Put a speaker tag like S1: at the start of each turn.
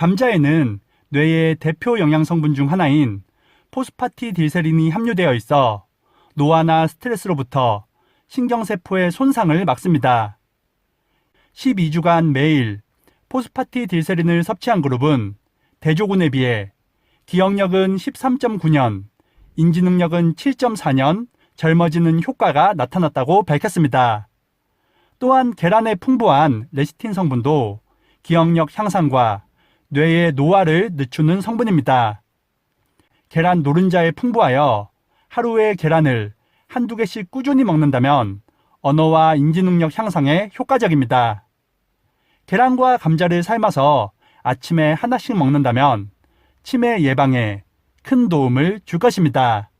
S1: 감자에는 뇌의 대표 영양 성분 중 하나인 포스파티딜세린이 함유되어 있어 노화나 스트레스로부터 신경세포의 손상을 막습니다. 12주간 매일 포스파티딜세린을 섭취한 그룹은 대조군에 비해 기억력은 13.9년, 인지능력은 7.4년 젊어지는 효과가 나타났다고 밝혔습니다. 또한 계란에 풍부한 레시틴 성분도 기억력 향상과 뇌의 노화를 늦추는 성분입니다. 계란 노른자에 풍부하여 하루에 계란을 한두 개씩 꾸준히 먹는다면 언어와 인지능력 향상에 효과적입니다. 계란과 감자를 삶아서 아침에 하나씩 먹는다면 치매 예방에 큰 도움을 줄 것입니다.